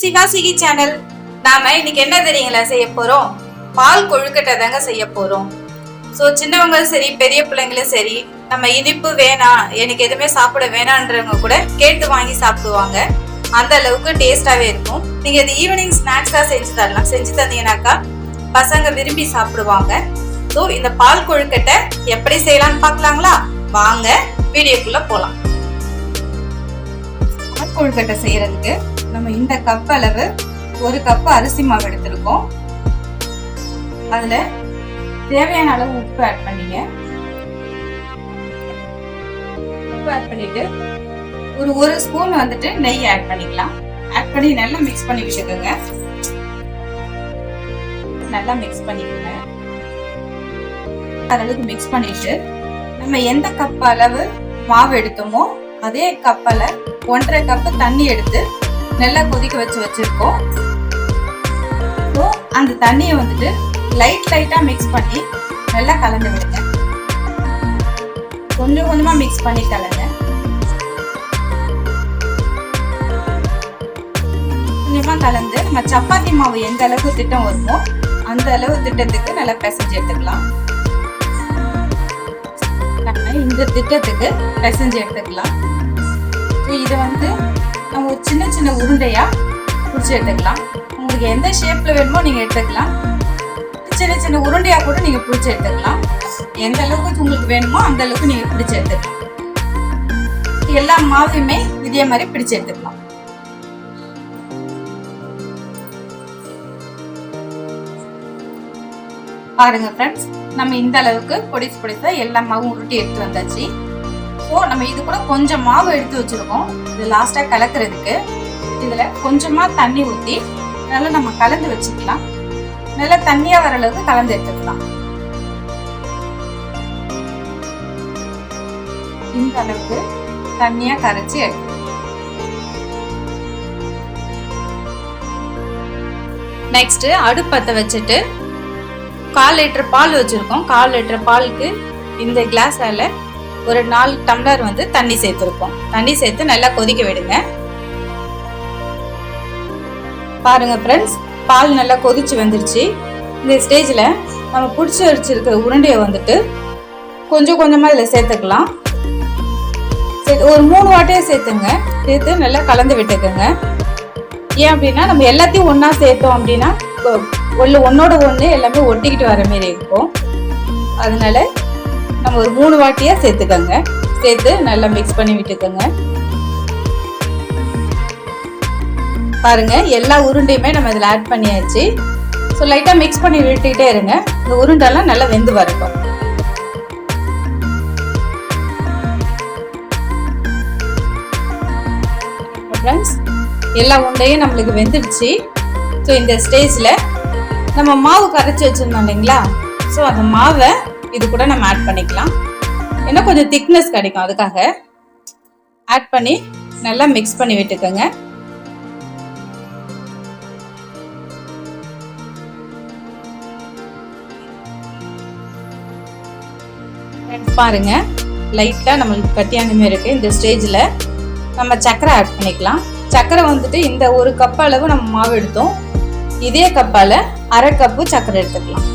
சிவாசிகி channel நாம இன்னைக்கு என்ன தெரியுங்களா செய்ய போறோம்? பால் கொழுக்கட்டை தாங்க செய்ய போறோம். ஸோ சின்னவங்களும் சரி பெரிய பிள்ளைங்களும் சரி நம்ம இனிப்பு வேணாம் எனக்கு எதுவுமே சாப்பிட வேணான்றவங்க கூட கேட்டு வாங்கி சாப்பிடுவாங்க. அந்த அளவுக்கு டேஸ்டாவே இருக்கும். நீங்க இது ஈவினிங் ஸ்நாக்ஸா செஞ்சு தரலாம். செஞ்சு தந்தீங்கன்னாக்கா பசங்க விரும்பி சாப்பிடுவாங்க. ஸோ இந்த பால் கொழுக்கட்டை எப்படி செய்யலாம்னு பார்க்கலாங்களா? வாங்க வீடியோக்குள்ள போலாம். பால் கொழுக்கட்டை செய்யறதுக்கு நம்ம இந்த கப் அளவு ஒரு கப் அரிசி மாவு எடுத்திருக்கோம். அதில் தேவையான அளவு உப்பு ஆட் பண்ணிங்க. உப்பு ஆட் பண்ணிட்டு ஒரு ஒரு ஸ்பூன் வந்துட்டு நெய் ஆட் பண்ணிக்கலாம். ஆட் பண்ணி நல்லா மிக்ஸ் பண்ணி விட்டுக்கோங்க நல்லா மிக்ஸ் பண்ணிக்கோங்க. அளவுக்கு மிக்ஸ் பண்ணிட்டு நம்ம எந்த கப் அளவு மாவு எடுத்தோமோ அதே கப்பில் ஒன்றரை கப்பு தண்ணி எடுத்து நல்லா கொதிக்க வச்சு வச்சுருக்கோம். ஸோ அந்த தண்ணியை வந்துட்டு லைட் லைட்டாக மிக்ஸ் பண்ணி நல்லா கலந்து விடுங்க. கொஞ்சம் கொஞ்சமாக மிக்ஸ் பண்ணி கலங்க. கொஞ்சமாக கலந்து நம்ம சப்பாத்தி மாவு எந்த அளவுக்கு திட்டம் வருமோ அந்த அளவு திட்டத்துக்கு நல்லா பிசைஞ்சு எடுத்துக்கலாம். இந்த திட்டத்துக்கு பிசைஞ்சு எடுத்துக்கலாம். ஸோ இதை வந்து ஒரு சின்ன சின்ன உருண்டையாக பிடிச்சி எடுத்துக்கலாம். உங்களுக்கு எந்த ஷேப்பில் வேணுமோ நீங்கள் எடுத்துக்கலாம். சின்ன சின்ன உருண்டையாக கூட நீங்க பிடிச்சி எடுத்துக்கலாம். எந்த அளவுக்கு உங்களுக்கு வேணுமோ அந்த அளவுக்கு நீங்கள் பிடிச்சி எடுத்துக்கலாம். எல்லா மாவையுமே இதே மாதிரி பிடிச்சி எடுத்துக்கலாம். பாருங்க ஃப்ரெண்ட்ஸ் நம்ம இந்த அளவுக்கு பொடிசு பொடிசா எல்லா மாவும் உருட்டி எடுத்து வந்தாச்சு. ஸோ நம்ம இது கூட கொஞ்சம் மாவு எடுத்து வச்சிருக்கோம். இது லாஸ்டா கலக்கிறதுக்கு. இதுல கொஞ்சமா தண்ணி ஊற்றி நல்லா நம்ம கலந்து வச்சுக்கலாம். நல்லா தண்ணியா வர அளவுக்கு கலந்து எடுத்துக்கலாம். இந்த அளவுக்கு தண்ணியா கரைச்சி எடுக்கணும் நெக்ஸ்ட் அடுப்பத்தை வச்சுட்டு கால் லிட்டர் பால் வச்சுருக்கோம். கால் லிட்டர் பாலுக்கு இந்த கிளாஸால் ஒரு நாலு டம்ளர் வந்து தண்ணி சேர்த்துருக்கோம் தண்ணி சேர்த்து நல்லா கொதிக்க விடுங்க. பாருங்க ஃப்ரெண்ட்ஸ் பால் நல்லா கொதிச்சு வந்துருச்சு. இந்த ஸ்டேஜில் நம்ம பிடிச்சி வச்சிருக்க உருண்டையை வந்துட்டு கொஞ்சம் கொஞ்சமாக இதில் சேர்த்துக்கலாம். சேர்த்து ஒரு மூணு வாட்டையே சேர்த்துங்க. சேர்த்து நல்லா கலந்து விட்டுக்கோங்க. ஏன் அப்படின்னா நம்ம எல்லாத்தையும் ஒன்றா சேர்த்தோம் அப்படின்னா ஒன்று ஒன்றோட ஒன்று எல்லாமே ஒட்டிக்கிட்டு வர மாரி இருக்கும். அதனால நம்ம ஒரு மூணு வாட்டியா சேர்த்துக்கோங்க. சேர்த்து நல்லா மிக்ஸ் பண்ணி விட்டுக்கோங்க. பாருங்க எல்லா உருண்டையுமே நம்ம இதில் ஆட் பண்ணியாச்சு. ஸோ லைட்டாக மிக்ஸ் பண்ணி விட்டுக்கிட்டே இருங்க. இந்த உருண்டெல்லாம் நல்லா வெந்து வரட்டும். ஃப்ரெண்ட்ஸ் எல்லா உருண்டையும் நம்மளுக்கு வெந்துடுச்சு. ஸோ இந்த ஸ்டேஜில் நம்ம மாவு கரைச்சி வச்சுருந்தோம் இல்லைங்களா? ஸோ அந்த மாவை இது கூட நம்ம ஆட் பண்ணிக்கலாம். ஏன்னா கொஞ்சம் திக்னஸ் கிடைக்கும் அதுக்காக. ஆட் பண்ணி நல்லா மிக்ஸ் பண்ணி விட்டுக்கோங்க. பாருங்க. லைட்டாக நம்மளுக்கு கட்டியான மாதிரி இருக்குது இந்த ஸ்டேஜில் நம்ம சக்கரை ஆட் பண்ணிக்கலாம். சக்கரை வந்துட்டு இந்த ஒரு கப் அளவு நம்ம மாவு எடுத்தோம். இதே கப்பால் அரை கப்பு சர்க்கரை எடுத்துக்கலாம்.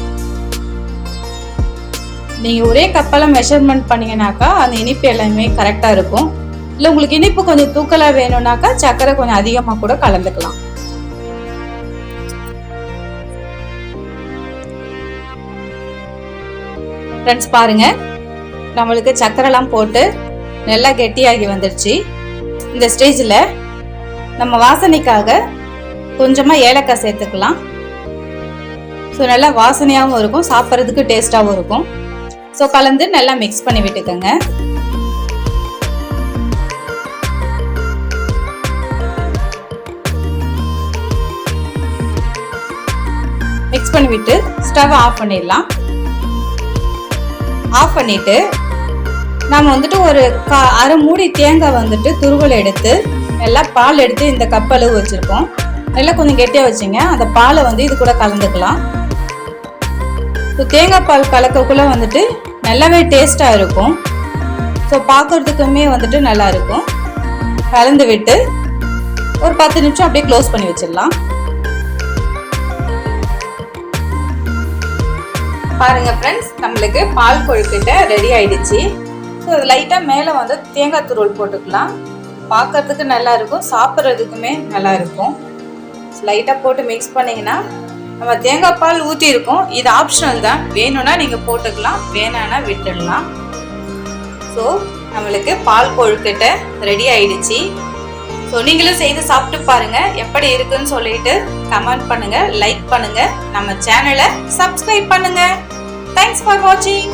நீங்கள் ஒரே கப்பெல்லாம் மெஷர்மெண்ட் பண்ணீங்கன்னாக்கா அந்த இனிப்பு எல்லாமே கரெக்டாக இருக்கும். இல்லை உங்களுக்கு இனிப்பு கொஞ்சம் தூக்கலாக வேணும்னாக்கா சர்க்கரை கொஞ்சம் அதிகமாக கூட கலந்துக்கலாம். ஃப்ரெண்ட்ஸ் பாருங்க. நம்மளுக்கு சக்கரைலாம் போட்டு நல்லா கெட்டியாகி வந்துடுச்சு இந்த ஸ்டேஜில் நம்ம வாசனைக்காக கொஞ்சமாக ஏலக்காய் சேர்த்துக்கலாம். ஸோ நல்லா வாசனையாகவும் இருக்கும் சாப்பிட்றதுக்கு டேஸ்ட்டாகவும் இருக்கும். ஸோ கலந்து நல்லா மிக்ஸ் பண்ணி விட்டுக்கோங்க. மிக்ஸ் பண்ணிவிட்டு ஸ்டவ்வை ஸ்டவ் ஆஃப் பண்ணிடலாம். ஆஃப் பண்ணிவிட்டு நம்ம வந்துட்டு ஒரு கா அரை மூடி தேங்காய் வந்துட்டு துருவல் எடுத்து நல்லா பால் எடுத்து இந்த கப் அளவு வச்சுருக்கோம் நல்லா கொஞ்சம் கெட்டியாக வச்சுங்க. அந்த பாலை வந்து இது கூட கலந்துக்கலாம். ஸோ தேங்காய் பால் கலக்கக்குள்ளே வந்துட்டு நல்லாவே டேஸ்ட்டாக இருக்கும். ஸோ பார்க்குறதுக்குமே வந்துட்டு நல்லா இருக்கும். கலந்து விட்டு ஒரு பத்து நிமிஷம் அப்படியே க்ளோஸ் பண்ணி வச்சிடலாம். பாருங்க ஃப்ரெண்ட்ஸ் நம்மளுக்கு பால் கொழுக்கிட்ட ரெடி ஆயிடுச்சு. ஸோ அது லைட்டாக மேலே வந்து தேங்காய் துருவல் போட்டுக்கலாம். பார்க்கறதுக்கு நல்லா இருக்கும் சாப்பிட்றதுக்குமே நல்லா இருக்கும். லைட்டாக போட்டு மிக்ஸ் பண்ணிங்கன்னா நம்ம தேங்காய் பால் ஊற்றிருக்கோம் இது ஆப்ஷனல் தான். வேணும்னா நீங்கள் போட்டுக்கலாம். வேணான்னா விட்டுடலாம். ஸோ நம்மளுக்கு பால் கொழுக்கட்டை ரெடி ஆயிடுச்சு. ஸோ நீங்களும் செய்து சாப்பிட்டு பாருங்க. எப்படி இருக்குன்னு சொல்லிட்டு கமெண்ட் பண்ணுங்க லைக் பண்ணுங்க. நம்ம சேனலை சப்ஸ்கிரைப் பண்ணுங்க. தேங்க்ஸ் ஃபார் வாட்சிங்